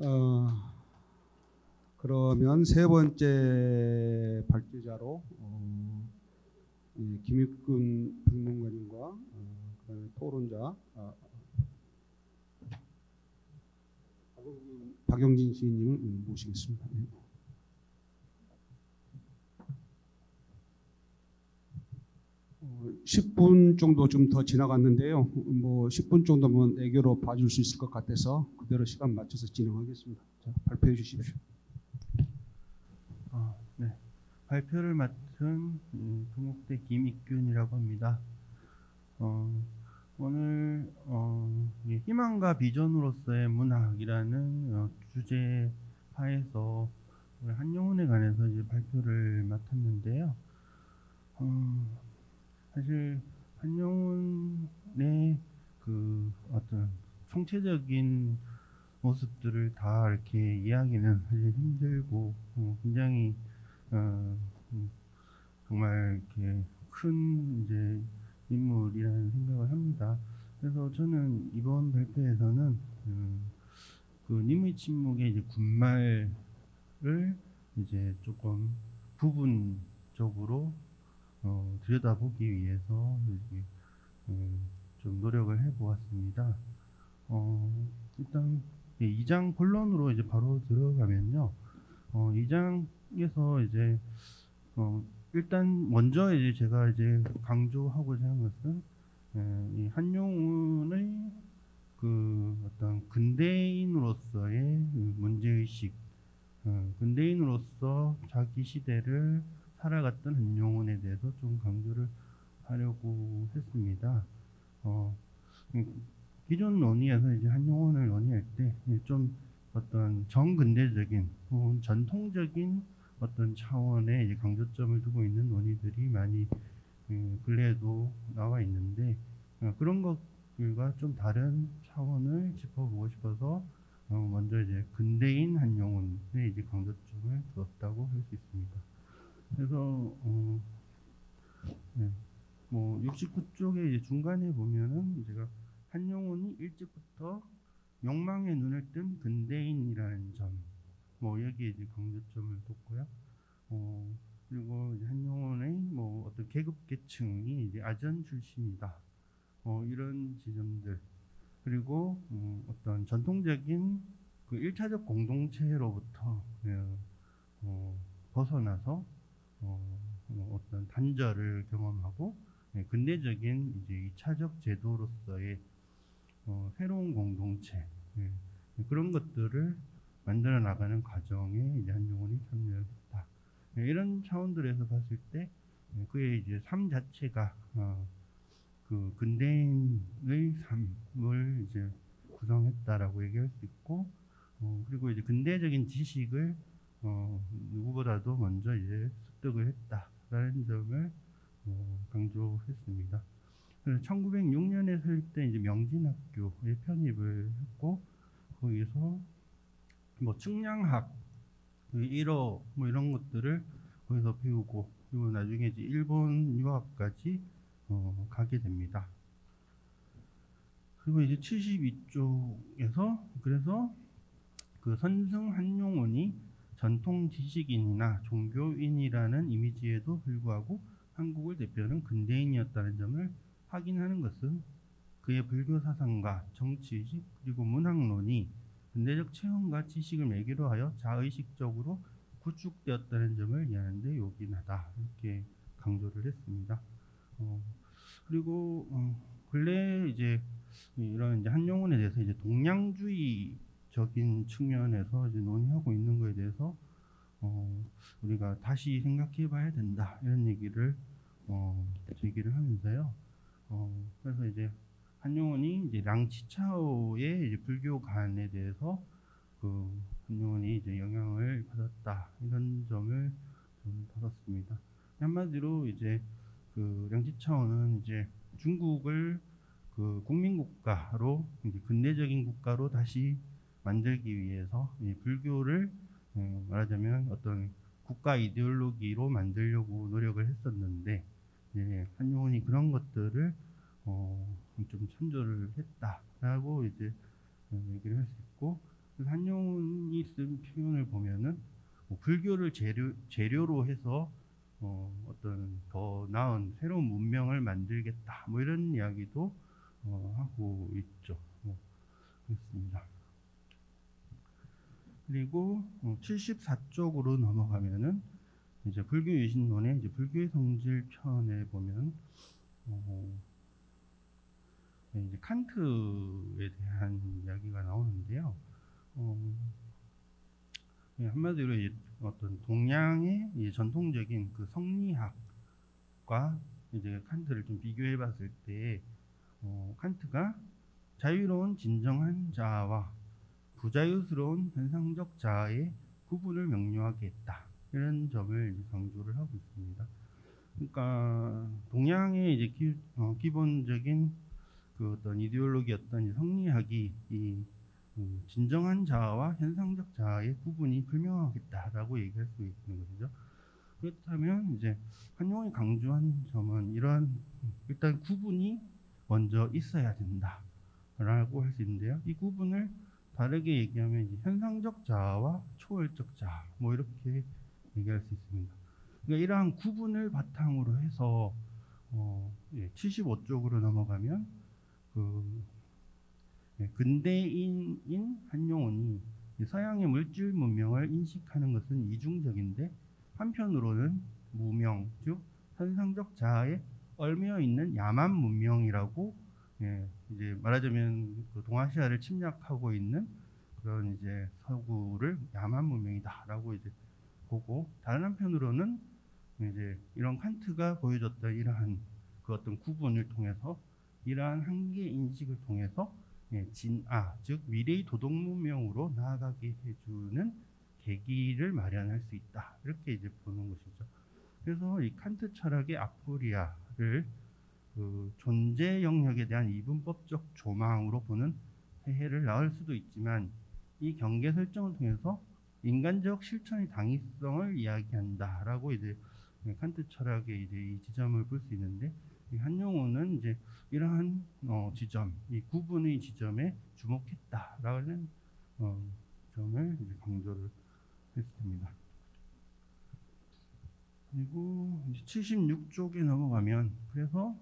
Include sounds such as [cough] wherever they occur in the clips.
어, 그러면 세 번째 발제자로 어, 이 김익근 평론가님과 어, 토론자 아, 박영진 시인님을 모시겠습니다. 예. 어, 10분 정도 좀 더 지나갔는데요. 뭐 10분 정도면 애교로 봐줄 수 있을 것 같아서 그대로 시간 맞춰서 진행하겠습니다. 자, 발표해 주십시오. 아, 네. 발표를 맡은 음, 동국대 김익균이라고 합니다. 어, 오늘 어, 이 희망과 비전으로서의 문학이라는 어, 주제 하에서 한영훈에 관해서 이제 발표를 맡았는데요. 어, 사실 한영훈의 그 어떤 총체적인 모습들을 다 이렇게 이야기는 사실 힘들고 어, 굉장히 어, 음, 정말 이렇게 큰 이제 인물이라는 생각을 합니다. 그래서 저는 이번 발표에서는 음, 그 님의 침묵의 이제 군말을 이제 조금 부분적으로 어, 들여다보기 위해서 이렇게, 음, 좀 노력을 해보았습니다. 어, 일단 예, 2장 본론으로 이제 바로 들어가면요. 어, 2장에서 이제 어, 일단 먼저 이제 제가 이제 강조하고자 하는 것은 예, 이 한용운의 그 어떤 근대인으로서의 그 문제의식, 어, 근대인으로서 자기 시대를 살아갔던 한용운에 대해서 좀 강조를 하려고 했습니다. 어, 음, 기존 논의에서 이제 한용운을 논의할 때 좀 어떤 정근대적인 혹은 전통적인 어떤 차원의 강조점을 두고 있는 논의들이 많이 음, 근래에도 나와 있는데 어, 그런 것들과 좀 다른 차원을 짚어보고 싶어서 어, 먼저 이제 근대인 한용운에 이제 강조점을 두었다고 할 수 있습니다. 그래서 어, 네, 뭐 69쪽에 이제 중간에 보면은 제가 한용운이 일찍부터 욕망의 눈을 뜬 근대인이라는 점, 뭐 여기에 이제 강조점을 뒀고요. 어, 그리고 한용운의 뭐 어떤 계급 계층이 이제 아전 출신이다. 어, 이런 지점들 그리고 음, 어떤 전통적인 그 일차적 공동체로부터 어, 어, 벗어나서 어, 어, 어떤 단절을 경험하고 예, 근대적인 이제 이차적 제도로서의 어, 새로운 공동체 예, 그런 것들을 만들어 나가는 과정에 이제 한용운이 참여를 했다. 예, 이런 차원들에서 봤을 때 예, 그의 이제 삶 자체가 어, 그 근대인의 삶을 이제 구성했다라고 얘기할 수 있고 어, 그리고 이제 근대적인 지식을 어, 누구보다도 먼저 이제 습득을 했다라는 점을 어, 강조했습니다. 그래서 1906년에 설때 이제 명진학교에 편입을 했고 거기서 뭐 측량학, 그 1호 뭐 이런 것들을 거기서 배우고 그리고 나중에 이제 일본 유학까지 어, 가게 됩니다. 그리고 이제 72쪽에서 그래서 그 선승 한용운이 전통 지식인이나 종교인이라는 이미지에도 불구하고 한국을 대표하는 근대인이었다는 점을 확인하는 것은 그의 불교 사상과 정치의식 그리고 문학론이 근대적 체험과 지식을 매개로 하여 자의식적으로 구축되었다는 점을 이해하는데 요긴하다 이렇게 강조를 했습니다. 어, 그리고 어, 근래 이제 이런 이제 한용운에 대해서 이제 동양주의 적인 측면에서 이제 논의하고 있는 거에 대해서 어, 우리가 다시 생각해 봐야 된다 이런 얘기를 어, 제기를 하면서요. 어, 그래서 이제 한용운이 이제 랑치차오의 이제 불교관에 대해서 그 한용운이 이제 영향을 받았다 이런 점을 좀 다뤘습니다. 한마디로 이제 그 량치차오는 이제 중국을 그 국민국가로 이제 근대적인 국가로 다시 만들기 위해서 이 불교를 어, 말하자면 어떤 국가 이데올로기로 만들려고 노력을 했었는데 이제 한용운이 그런 것들을 어, 좀 참조를 했다라고 이제 어, 얘기를 할 수 있고 한용운이 쓴 표현을 보면은 뭐 불교를 재료, 재료로 해서 어, 어떤 더 나은 새로운 문명을 만들겠다 뭐 이런 이야기도 어, 하고 있죠. 뭐, 그렇습니다. 그리고 어, 74쪽으로 넘어가면은 이제 불교 유신론의 이제 불교의 성질 편에 보면 어, 네, 이제 칸트에 대한 이야기가 나오는데요. 어, 예, 한마디로 어떤 동양의 이 전통적인 그 성리학과 이제 칸트를 좀 비교해 봤을 때 어, 칸트가 자유로운 진정한 자아와 부자유스러운 현상적 자아의 구분을 명료하게 했다. 이런 점을 강조를 하고 있습니다. 그러니까 동양의 이제 기, 어, 기본적인 그 어떤 이데올로기였던 이 성리학이 이 음, 진정한 자아와 현상적 자아의 구분이 불명하겠다라고 얘기할 수 있는 것이죠. 그렇다면 이제 한용이 강조한 점은 이러한 일단 구분이 먼저 있어야 된다라고 할 수 있는데요. 이 구분을 다르게 얘기하면 현상적 자아와 초월적 자아 뭐 이렇게 얘기할 수 있습니다. 그러니까 이러한 구분을 바탕으로 해서 어, 예, 75쪽으로 넘어가면 그 예, 근대인인 한용운이 이 서양의 물질 문명을 인식하는 것은 이중적인데 한편으로는 무명 즉 현상적 자아에 얽매여 있는 야만 문명이라고 예, 이제 말하자면 그 동아시아를 침략하고 있는 그런 이제 서구를 야만 문명이다라고 이제 보고 다른 한편으로는 이제 이런 칸트가 보여줬던 이러한 그 어떤 구분을 통해서 이러한 한계 인식을 통해서 예, 진아 즉 미래의 도덕 문명으로 나아가게 해주는 계기를 마련할 수 있다 이렇게 이제 보는 것이죠. 그래서 이 칸트 철학의 아포리아를 그 존재 영역에 대한 이분법적 조망으로 보는 해해를 낳을 수도 있지만 이 경계 설정을 통해서 인간적 실천의 당위성을 이야기한다라고 이제 칸트 철학의 이제 이 지점을 볼 수 있는데 이 한용호는 이제 이러한 어, 지점, 이 구분의 지점에 주목했다라는 어, 점을 이제 강조를 했습니다. 그리고 76쪽에 넘어가면 그래서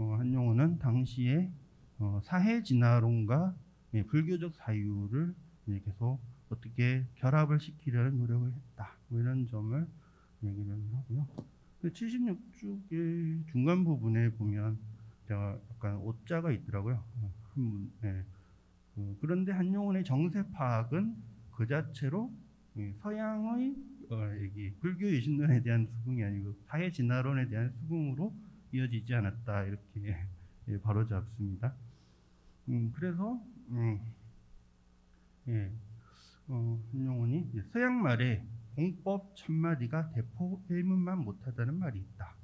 어, 한용호는 당시에 어, 사회 진화론과 예, 불교적 사유를 이제 계속 어떻게 결합을 시키려는 노력을 했다. 뭐 이런 점을 얘기를 하고요. 76쪽의 중간 부분에 보면 제가 약간 오자가 있더라고요. 한, 네. 그, 그런데 한용운의 정세 파악은 그 자체로 이 서양의 어, 얘기 불교 유신론에 대한 수긍이 아니고 사회 진화론에 대한 수긍으로 이어지지 않았다 이렇게 [laughs] 예, 바로 잡습니다. 음, 그래서 음, 예, 어, 이제 서양 말에 공법 천마디가 대포 일문만 못하다는 말이 있다.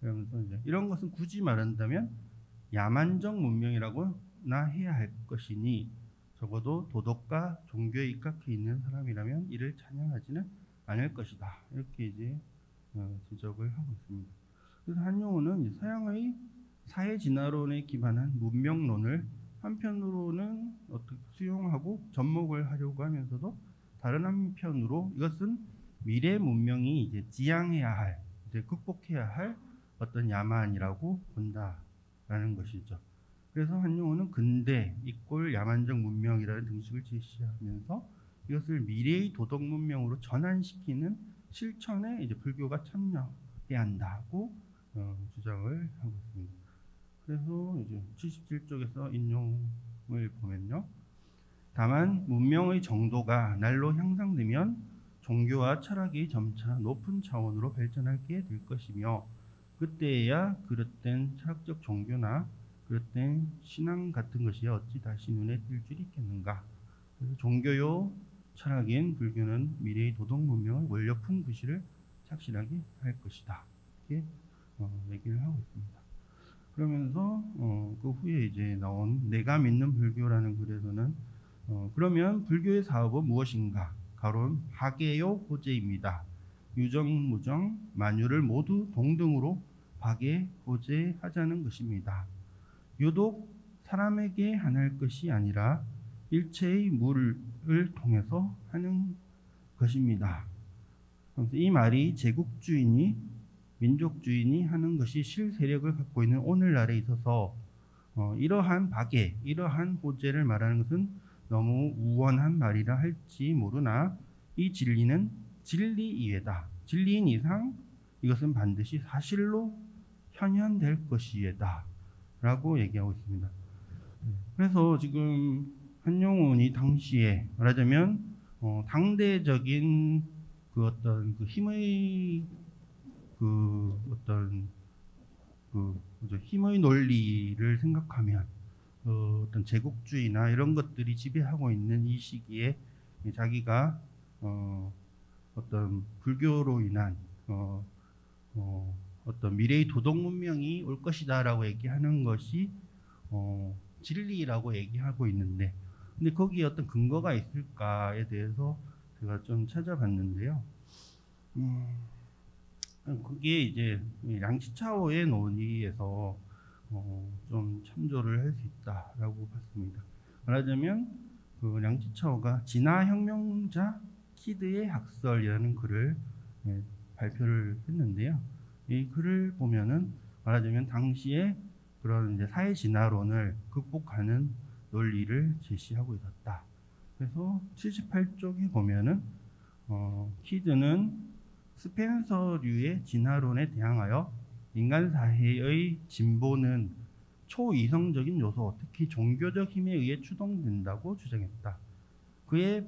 그러면서 이제 이런 것은 굳이 말한다면 야만적 문명이라고나 해야 할 것이니 적어도 도덕과 종교에 입각해 있는 사람이라면 이를 찬양하지는 않을 것이다. 이렇게 이제 어, 지적을 하고 있습니다. 그래서 한용우는 서양의 사회 진화론에 기반한 문명론을 한편으로는 어떻게 수용하고 접목을 하려고 하면서도 다른 한편으로 이것은 미래 문명이 이제 지향해야 할, 이제 극복해야 할 어떤 야만이라고 본다라는 것이죠. 그래서 한용호는 근대 이꼴 야만적 문명이라는 등식을 제시하면서 이것을 미래의 도덕 문명으로 전환시키는 실천에 이제 불교가 참여해야 한다고 어, 주장을 하고 있습니다. 그래서 이제 77쪽에서 인용을 보면요. 다만 문명의 정도가 날로 향상되면 종교와 철학이 점차 높은 차원으로 발전하게 될 것이며 그때에야 그릇된 철학적 종교나 그릇된 신앙 같은 것이 어찌 다시 눈에 띌 줄이 있겠는가. 그래서 종교요 철학인 불교는 미래의 도덕 문명의 원력품 부시를 착실하게 할 것이다. 이렇게 어, 얘기를 하고 있습니다. 그러면서 어, 그 후에 이제 나온 내가 믿는 불교라는 글에서는 어, 그러면 불교의 사업은 무엇인가? 가론 하계요 호재입니다. 유정 무정 만유를 모두 동등으로 박에 호재하자는 것입니다. 유독 사람에게 한할 것이 아니라 일체의 물을 통해서 하는 것입니다. 이 말이 제국주의니 민족주의니 하는 것이 실세력을 갖고 있는 오늘날에 있어서 어, 이러한 박애, 이러한 호재를 말하는 것은 너무 우원한 말이라 할지 모르나 이 진리는 진리 이외다. 진리인 이상 이것은 반드시 사실로 현현될 것이다. 라고 얘기하고 있습니다. 그래서 지금 한용운이 당시에 말하자면 어, 당대적인 그 어떤 그 힘의 그 어떤 그? 힘의 논리를 생각하면 어, 어떤 제국주의나 이런 것들이 지배하고 있는 이 시기에 자기가 어, 어떤 불교로 인한 어, 어, 어 떤 미래의 도덕 문명이 올 것이다라고 얘기하는 것이 어, 진리라고 얘기하고 있는데 근데 거기에 어떤 근거가 있을까에 대해서 제가 좀 찾아봤는데요. 음, 그게 이제 이 양치차오의 논의에서 어, 좀 참조를 할 수 있다라고 봤습니다. 말하자면 그 양치차오가 진화혁명자 키드의 학설이라는 글을 예, 발표를 했는데요. 이 글을 보면은 말하자면 당시에 그런 이제 사회 진화론을 극복하는 논리를 제시하고 있었다. 그래서 78쪽에 보면은 어, 키드는 스펜서류의 진화론에 대항하여 인간 사회의 진보는 초이성적인 요소, 특히 종교적 힘에 의해 추동된다고 주장했다. 그의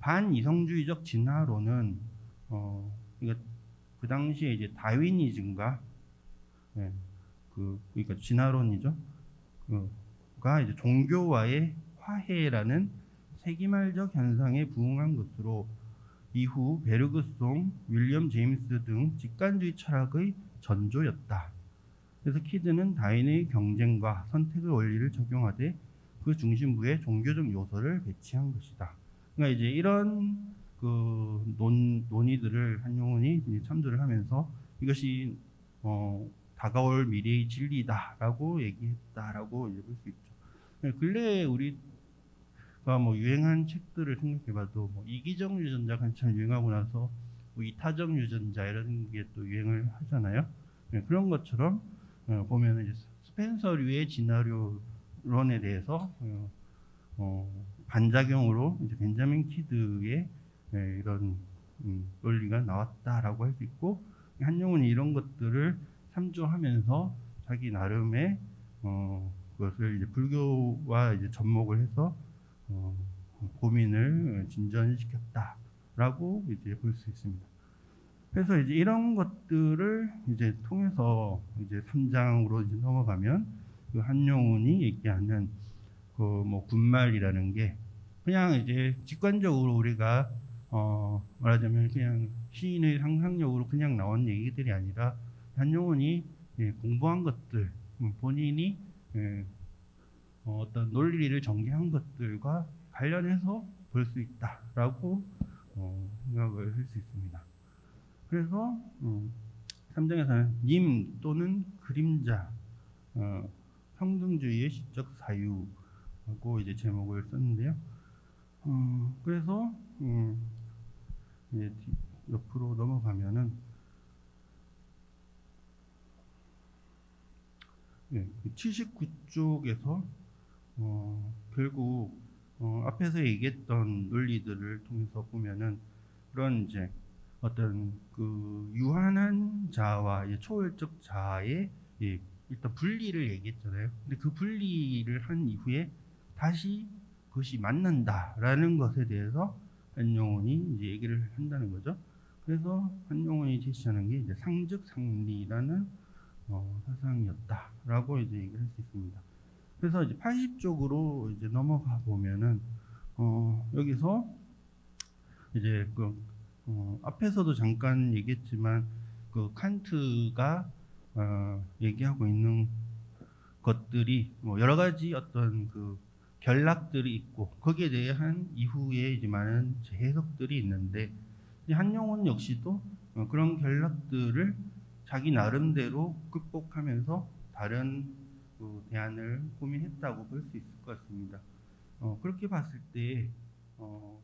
반이성주의적 진화론은 어, 이거 그 당시에 이제 다윈이즘과 예, 그 그러니까 진화론이죠. 그가 이제 종교와의 화해라는 세기말적 현상에 부응한 것으로 이후 베르그송, 윌리엄 제임스 등 직관주의 철학의 전조였다. 그래서 키드는 다윈의 경쟁과 선택의 원리를 적용하되 그 중심부에 종교적 요소를 배치한 것이다. 그러니까 이제 이런 그 논, 논의들을 한용운이 참조를 하면서 이것이 어, 다가올 미래의 진리다라고 얘기했다라고 볼수 있죠. 네, 근래에 우리가 뭐 유행한 책들을 생각해봐도 뭐 이기적 유전자가 한참 유행하고 나서 뭐 이타적 유전자 이런 게 또 유행을 하잖아요. 네, 그런 것처럼 어, 보면 이제 스펜서류의 진화론에 대해서 어, 어, 반작용으로 이제 벤자민 키드의 예, 이런 음, 논리가 나왔다라고 할 수 있고 한용운이 이런 것들을 참조하면서 자기 나름의 어, 그것을 이제 불교와 이제 접목을 해서 어, 고민을 진전시켰다라고 이제 볼 수 있습니다. 그래서 이제 이런 것들을 이제 통해서 이제 3장으로 이제 넘어가면 그 한용운이 얘기하는 그 뭐 군말이라는 게 그냥 이제 직관적으로 우리가 어 말하자면 그냥 시인의 상상력으로 그냥 나온 얘기들이 아니라 한용운이 예, 공부한 것들 음, 본인이 예, 어, 어떤 논리를 전개한 것들과 관련해서 볼 수 있다라고 어, 생각을 할 수 있습니다. 그래서 음, 3장에서는 님 또는 그림자 어, 평등주의의 시적 사유하고 이제 제목을 썼는데요. 어, 그래서 음, 이제 뒤- 옆으로 넘어가면은 예, 79쪽에서 어, 결국 어, 앞에서 얘기했던 논리들을 통해서 보면은 그런 이제 어떤 그 유한한 자와 이 초월적 자의 예, 일단 분리를 얘기했잖아요. 근데 그 분리를 한 이후에 다시 그것이 만난다라는 것에 대해서 한용운이 이제 얘기를 한다는 거죠. 그래서 한용운이 제시하는 게 이제 상즉 상리라는 어, 사상이었다라고 이제 얘기를 할 수 있습니다. 그래서 이제 80쪽으로 이제 넘어가 보면은 어, 여기서 이제 그 어, 앞에서도 잠깐 얘기했지만 그 칸트가 어, 얘기하고 있는 것들이 뭐 여러 가지 어떤 그 결락들이 있고 거기에 대한 이후에 이제 많은 재해석들이 있는데 이 한용운 역시도 어, 그런 결락들을 자기 나름대로 극복하면서 다른 그 대안을 고민했다고 볼 수 있을 것 같습니다. 어, 그렇게 봤을 때 어,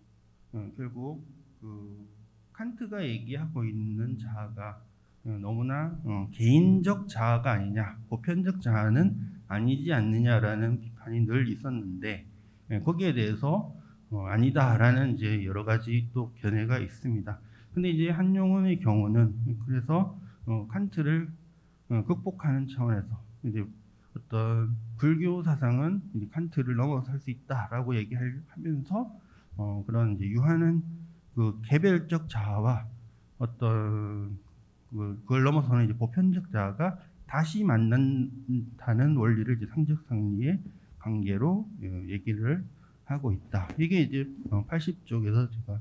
어, 결국 그 칸트가 얘기하고 있는 자아가 어, 너무나 어, 개인적 자아가 아니냐, 보편적 자아는 아니지 않느냐라는 비판이 늘 있었는데 예, 거기에 대해서 어, 아니다라는 이제 여러 가지 또 견해가 있습니다. 근데 이제 한용운의 경우는 그래서 어, 칸트를 어, 극복하는 차원에서 이제 어떤 불교 사상은 칸트를 넘어설 수 있다라고 얘기하면서 어, 그런 유한한 그 개별적 자아와 어떤 그- 그걸 넘어서는 이제 보편적 자아가 다시 만난다는 원리를 이제 상적 상리의 관계로 어, 얘기를 하고 있다. 이게 이제 80쪽에서 제가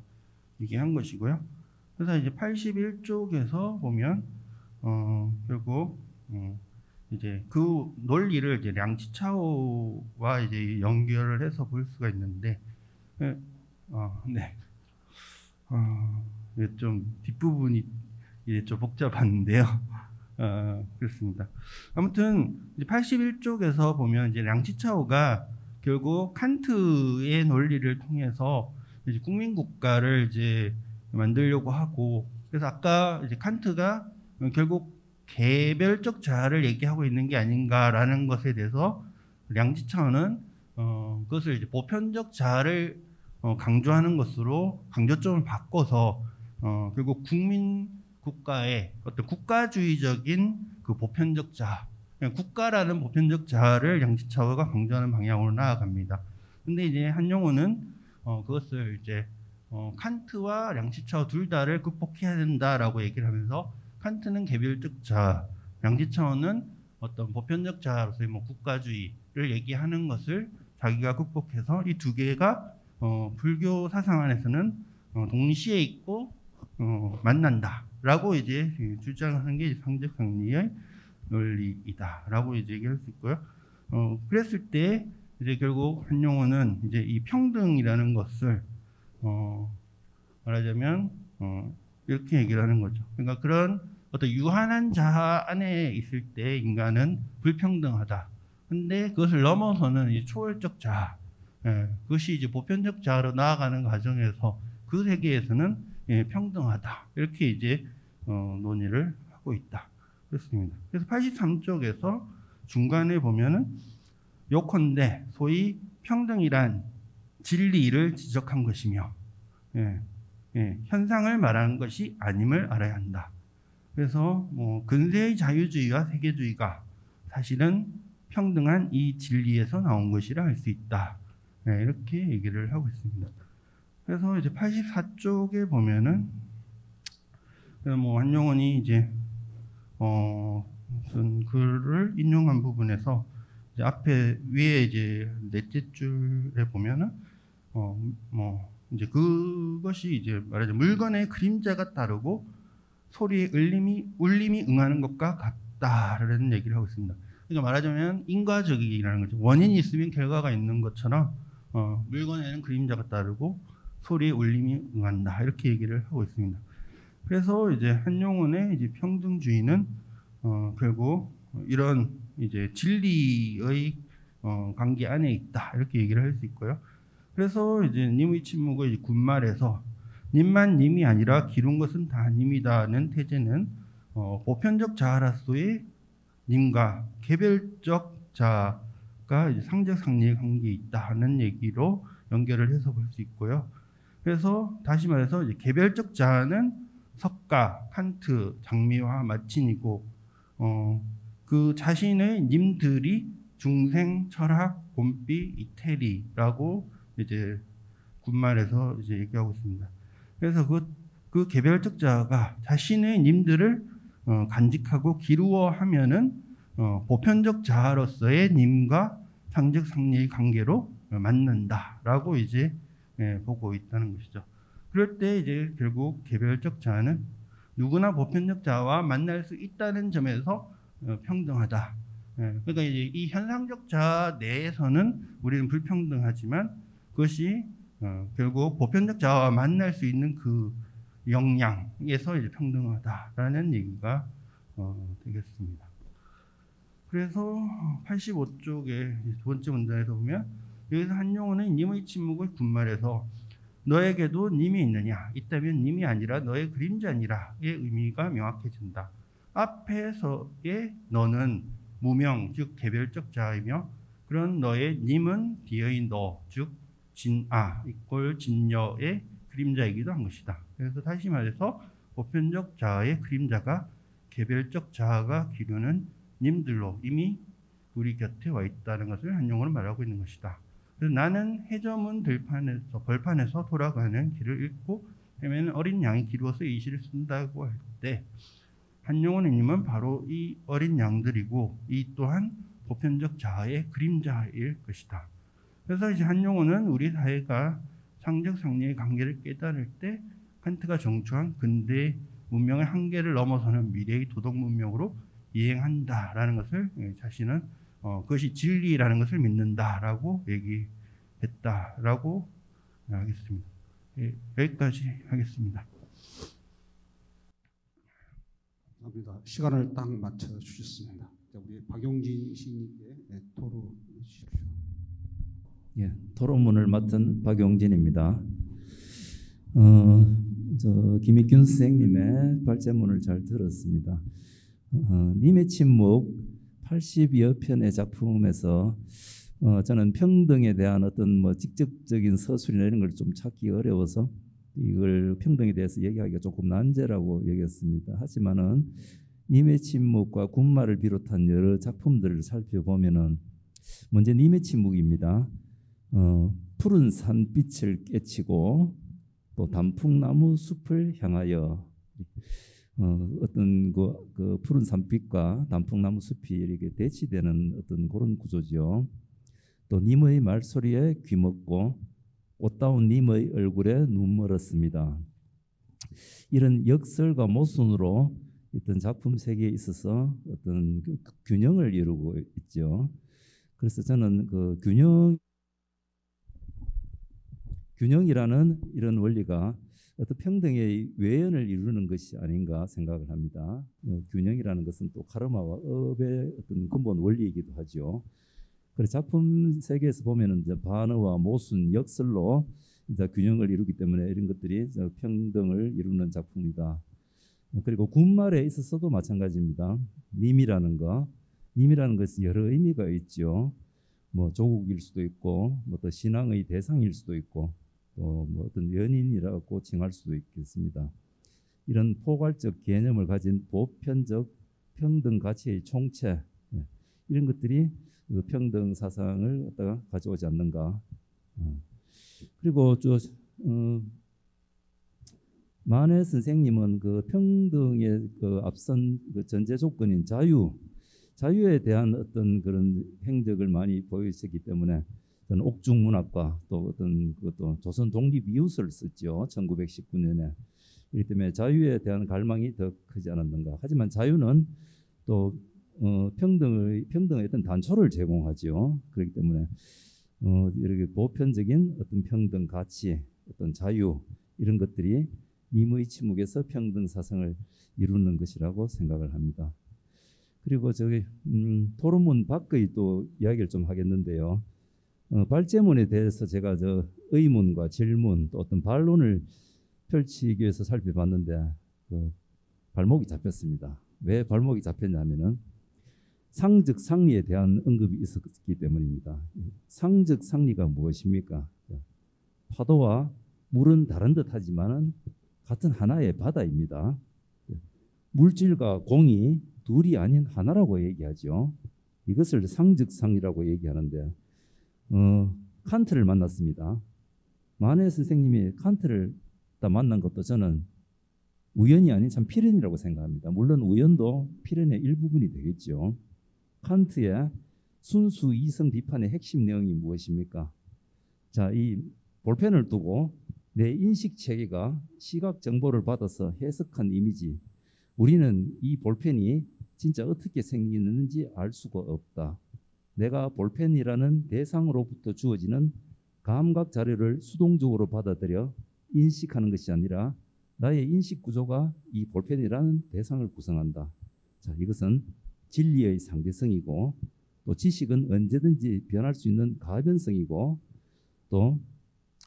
얘기한 것이고요. 그래서 이제 81쪽에서 보면 어 결국 어, 이제 그 논리를 이제 량치차오와 이제 연결을 해서 볼 수가 있는데, 예, 어, 네, 어, 좀 뒷부분이 이제 좀 복잡한데요. [laughs] 어, 그렇습니다. 아무튼 이제 81쪽에서 보면 이제 량치차오가 결국 칸트의 논리를 통해서 이제 국민국가를 이제 만들려고 하고 그래서 아까 이제 칸트가 결국 개별적 자아를 얘기하고 있는 게 아닌가라는 것에 대해서 량지차오는 어, 그것을 이제 보편적 자아를 어, 강조하는 것으로 강조점을 바꿔서 어, 결국 국민 국가의 어떤 국가주의적인 그 보편적 자아, 국가라는 보편적 자아를 양지차오가 강조하는 방향으로 나아갑니다. 근데 이제 한용우는 어, 그것을 이제 어, 칸트와 량치차오 둘 다를 극복해야 된다라고 얘기를 하면서 칸트는 개별적 자아, 양지차오는 어떤 보편적 자아로서의 뭐 국가주의를 얘기하는 것을 자기가 극복해서 이 두 개가 어, 불교 사상 안에서는 어, 동시에 있고 어, 만난다라고 이제 주장하는 게 상적 상리의 논리이다라고 이제 얘기할 수 있고요. 어, 그랬을 때 이제 결국 한용호는 이제 이 평등이라는 것을 어, 말하자면 어, 이렇게 얘기를 하는 거죠. 그러니까 그런 어떤 유한한 자아 안에 있을 때 인간은 불평등하다. 근데 그것을 넘어서는 이 초월적 자아, 예, 그것이 이제 보편적 자아로 나아가는 과정에서 그 세계에서는 예, 평등하다. 이렇게 이제 어, 논의를 하고 있다. 그렇습니다. 그래서 83쪽에서 중간에 보면은 요컨대 소위 평등이란 진리를 지적한 것이며 예, 예, 현상을 말하는 것이 아님을 알아야 한다. 그래서 뭐 근세의 자유주의와 세계주의가 사실은 평등한 이 진리에서 나온 것이라 할 수 있다. 예, 이렇게 얘기를 하고 있습니다. 그래서 이제 84쪽에 보면은 뭐 한용원이 이제 어 무슨 글을 인용한 부분에서 이제 앞에 위에 이제 넷째 줄에 보면은 어 뭐 이제 그것이 이제 말하자면 물건의 그림자가 따르고 소리의 울림이 울림이 응하는 것과 같다라는 얘기를 하고 있습니다. 그러니까 말하자면 인과적이라는 거죠. 원인이 있으면 결과가 있는 것처럼 어, 물건에는 그림자가 따르고 소리의 울림이 응한다 이렇게 얘기를 하고 있습니다. 그래서 이제 한용운의 이제 평등주의는 어, 결국 이런 이제 진리의 어, 관계 안에 있다 이렇게 얘기를 할 수 있고요. 그래서 이제 님의 침묵의 군말에서 님만 님이 아니라 기룬 것은 다 님이다는 태제는 어, 보편적 자아라서의 님과 개별적 자아가 상적 상리의 관계에 있다는 얘기로 연결을 해서 볼 수 있고요. 그래서 다시 말해서 개별적 자아는 석가, 칸트, 장미화, 마친이고 어, 그 자신의 님들이 중생, 철학, 곰비, 이태리라고 이제 군말에서 이제 얘기하고 있습니다. 그래서 그, 그 개별적 자아가 자신의 님들을 어, 간직하고 기루어 하면은 어, 보편적 자아로서의 님과 상적 상리의 관계로 어, 맞는다라고 이제 예, 보고 있다는 것이죠. 그럴 때 이제 결국 개별적 자아는 누구나 보편적 자아와 만날 수 있다는 점에서 어, 평등하다. 예, 그러니까 이제 이 현상적 자아 내에서는 우리는 불평등하지만 그것이 어, 결국 보편적 자아와 만날 수 있는 그 역량에서 이제 평등하다라는 얘기가 어, 되겠습니다. 그래서 85쪽의 두 번째 문장에서 보면 여기서 한용운은 님의 침묵을 군말해서 너에게도 님이 있느냐 있다면 님이 아니라 너의 그림자니라의 의미가 명확해진다. 앞에서의 너는 무명 즉 개별적 자이며 그런 너의 님은 뒤의 너즉 진아 이꼴 진여의 그림자이기도 한 것이다. 그래서 다시 말해서 보편적 자아의 그림자가 개별적 자아가 기르는 님들로 이미 우리 곁에 와 있다는 것을 한용어로 말하고 있는 것이다. 그래서 나는 해저문 들판에서 벌판에서 돌아가는 길을 잃고 헤매는 어린 양이 기루어서 이 시를 쓴다고 할 때 한용어님은 바로 이 어린 양들이고 이 또한 보편적 자아의 그림자일 것이다. 그래서 이제 한용어는 우리 사회가 상적 상리의 관계를 깨달을 때 칸트가 정초한 근대 문명의 한계를 넘어서는 미래의 도덕 문명으로 이행한다라는 것을 예, 자신은 어, 그것이 진리라는 것을 믿는다라고 얘기했다라고 하겠습니다. 예, 여기까지 하겠습니다. 감사합니다. 시간을 딱 맞춰 주셨습니다. 자, 우리 박용진 시인님께 네, 토로 주십시오. 예, 토론문을 맡은 박용진입니다. 어, 저 김익균 선생님의 발제문을 잘 들었습니다. 어, 님의 침묵 80여 편의 작품에서 어, 저는 평등에 대한 어떤 뭐 직접적인 서술이나 이런 걸 좀 찾기 어려워서 이걸 평등에 대해서 얘기하기가 조금 난제라고 여겼습니다. 하지만은 님의 침묵과 군마를 비롯한 여러 작품들을 살펴보면은 먼저 님의 침묵입니다. 어, 푸른 산빛을 깨치고 또 단풍나무 숲을 향하여 어, 어떤 그, 그 푸른 산빛과 단풍나무 숲이 이렇게 대치되는 어떤 그런 구조죠. 또 님의 말소리에 귀먹고 꽃다운 님의 얼굴에 눈 멀었습니다. 이런 역설과 모순으로 어떤 작품 세계에 있어서 어떤 그 균형을 이루고 있죠. 그래서 저는 그 균형 균형이라는 이런 원리가 어떤 평등의 외연을 이루는 것이 아닌가 생각을 합니다. 어, 균형이라는 것은 또 카르마와 업의 어떤 근본 원리이기도 하죠. 그래서 작품 세계에서 보면은 이제 반어와 모순, 역설로 이제 균형을 이루기 때문에 이런 것들이 평등을 이루는 작품이다. 어, 그리고 군말에 있어서도 마찬가지입니다. 님이라는 거, 님이라는 것은 여러 의미가 있죠. 뭐 조국일 수도 있고, 뭐 또 신앙의 대상일 수도 있고, 또뭐 어떤 연인이라고 칭할 수도 있겠습니다. 이런 포괄적 개념을 가진 보편적 평등 가치의 총체 예, 이런 것들이 그 평등 사상을 갖다가 가져오지 않는가. 어. 그리고 저 어, 만해 선생님은 그 평등의 그 앞선 그 전제 조건인 자유, 자유에 대한 어떤 그런 행적을 많이 보여주셨기 때문에 저는 옥중 문학과 또 어떤 그것도 조선 독립 이웃을 썼죠. 1919년에. 이기 때문에 자유에 대한 갈망이 더 크지 않았는가. 하지만 자유는 또 어, 평등의 평등의 어떤 단초를 제공하죠. 그렇기 때문에 어, 이렇게 보편적인 어떤 평등 가치, 어떤 자유 이런 것들이 님의 침묵에서 평등 사상을 이루는 것이라고 생각을 합니다. 그리고 저기 음, 토론문 밖의 또 이야기를 좀 하겠는데요. 어, 발제문에 대해서 제가 저 의문과 질문 또 어떤 반론을 펼치기 위해서 살펴봤는데 그 발목이 잡혔습니다. 왜 발목이 잡혔냐면은 상적 상리에 대한 언급이 있었기 때문입니다. 상적 상리가 무엇입니까? 파도와 물은 다른 듯하지만은 같은 하나의 바다입니다. 물질과 공이 둘이 아닌 하나라고 얘기하죠. 이것을 상적상이라고 얘기하는데 어, 칸트를 만났습니다. 만해 선생님이 칸트를 다 만난 것도 저는 우연이 아닌 참 필연이라고 생각합니다. 물론 우연도 필연의 일부분이 되겠죠. 칸트의 순수 이성 비판의 핵심 내용이 무엇입니까? 자, 이 볼펜을 두고 내 인식 체계가 시각 정보를 받아서 해석한 이미지. 우리는 이 볼펜이 진짜 어떻게 생기는지 알 수가 없다. 내가 볼펜이라는 대상으로부터 주어지는 감각 자료를 수동적으로 받아들여 인식하는 것이 아니라 나의 인식 구조가 이 볼펜이라는 대상을 구성한다. 자, 이것은 진리의 상대성이고 또 지식은 언제든지 변할 수 있는 가변성이고 또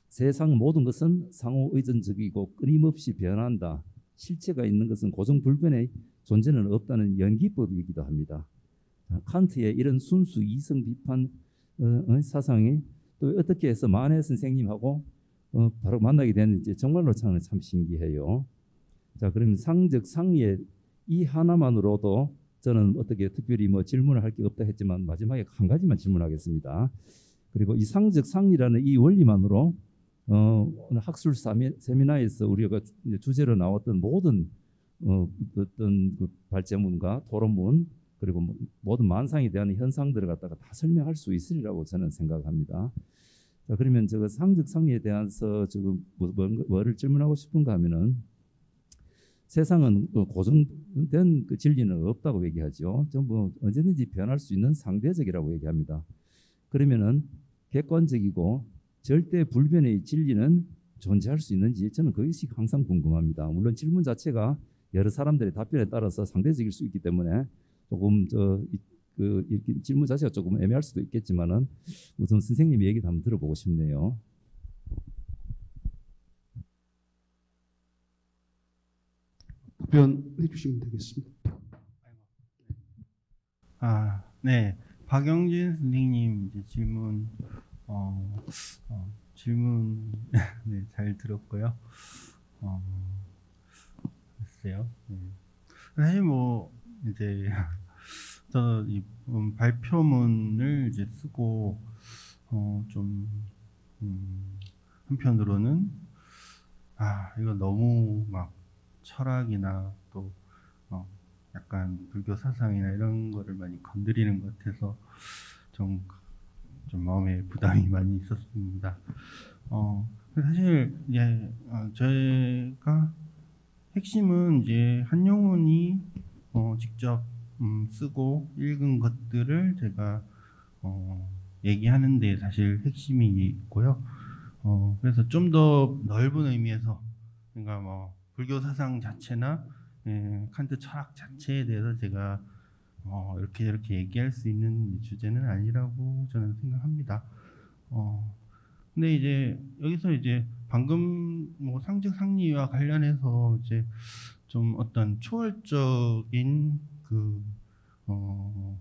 세상 모든 것은 상호 의존적이고 끊임없이 변한다. 실체가 있는 것은 고정불변의 존재는 없다는 연기법이기도 합니다. 자, 칸트의 이런 순수 이성 비판 어, 어, 사상이 또 어떻게 해서 만해 선생님하고 어, 바로 만나게 됐는지 정말로 저는 참 신기해요. 자, 그러면 상적 상의의 이 하나만으로도 저는 어떻게 특별히 뭐 질문을 할 게 없다 했지만 마지막에 한 가지만 질문하겠습니다. 그리고 이 상적 상이라는 이 원리만으로 어, 학술 세미나에서 우리가 주제로 나왔던 모든 어, 어떤 그 발제문과 토론문 그리고 뭐- 모든 만상에 대한 현상들을 갖다가 다 설명할 수 있으리라고 저는 생각합니다. 자, 그러면 저 상적 상리에 대해서 지금 뭐, 뭐, 뭐를 질문하고 싶은가 하면은 세상은 어, 고정된 그 진리는 없다고 얘기하죠. 전부 언제든지 변할 수 있는 상대적이라고 얘기합니다. 그러면은 객관적이고 절대 불변의 진리는 존재할 수 있는지 저는 그것이 항상 궁금합니다. 물론 질문 자체가 여러 사람들의 답변에 따라서 상대적일 수 있기 때문에 조금 저 그 질문 자체가 조금 애매할 수도 있겠지만은 우선 선생님 얘기도 한번 들어보고 싶네요. 답변해 주시면 되겠습니다. 아, 네. 박영진 선생님 이제 질문 어, 어, 질문 [laughs] 네, 잘 들었고요. 어, 글쎄요. 네. 사실 뭐 이제 [laughs] 이 음, 발표문을 이제 쓰고 어, 좀 음, 한편으로는 아 이거 너무 막 철학이나 또 어, 약간 불교 사상이나 이런 거를 많이 건드리는 것 같아서 좀, 좀 마음에 부담이 [laughs] 많이 있었습니다. 어, 사실 이제 어, 저희가 핵심은 이제 한용운이 어, 직접 음, 쓰고 읽은 것들을 제가 어, 얘기하는 데 사실 핵심이 있고요. 어, 그래서 좀 더 넓은 의미에서 그러니까 뭐 불교 사상 자체나 예, 칸트 철학 자체에 대해서 제가 어, 이렇게 이렇게 얘기할 수 있는 주제는 아니라고 저는 생각합니다. 어, 근데 이제 여기서 이제 방금 뭐 상적 상리와 관련해서 이제 좀 어떤 초월적인 그 어,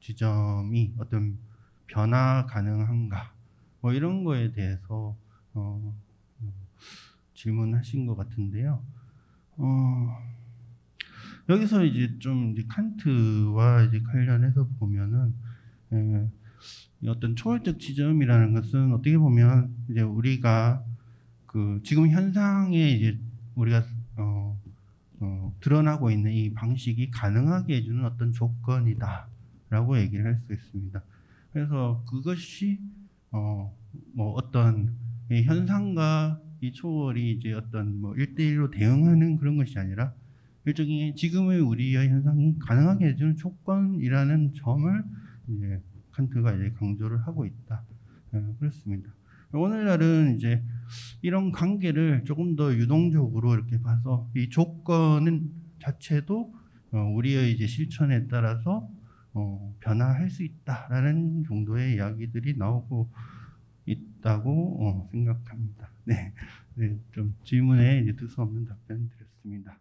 지점이 어떤 변화 가능한가 뭐 이런 거에 대해서 어, 질문하신 것 같은데요. 어, 여기서 이제 좀 이제 칸트와 이제 관련해서 보면은 예, 이 어떤 초월적 지점이라는 것은 어떻게 보면 이제 우리가 그 지금 현상에 이제 우리가 어, 어, 드러나고 있는 이 방식이 가능하게 해주는 어떤 조건이다라고 얘기를 할 수 있습니다. 그래서 그것이 어, 뭐 어떤 이 현상과 이 초월이 이제 어떤 뭐 1대1로 대응하는 그런 것이 아니라 일종의 지금의 우리의 현상이 가능하게 해주는 조건이라는 점을 이제 칸트가 이제 강조를 하고 있다. 어, 그렇습니다. 오늘날은 이제 이런 관계를 조금 더 유동적으로 이렇게 봐서 이 조건은 자체도 어, 우리의 이제 실천에 따라서 어, 변화할 수 있다라는 정도의 이야기들이 나오고 있다고 어, 생각합니다. 네, 네, 좀 질문에 이제 두서없는 답변 드렸습니다.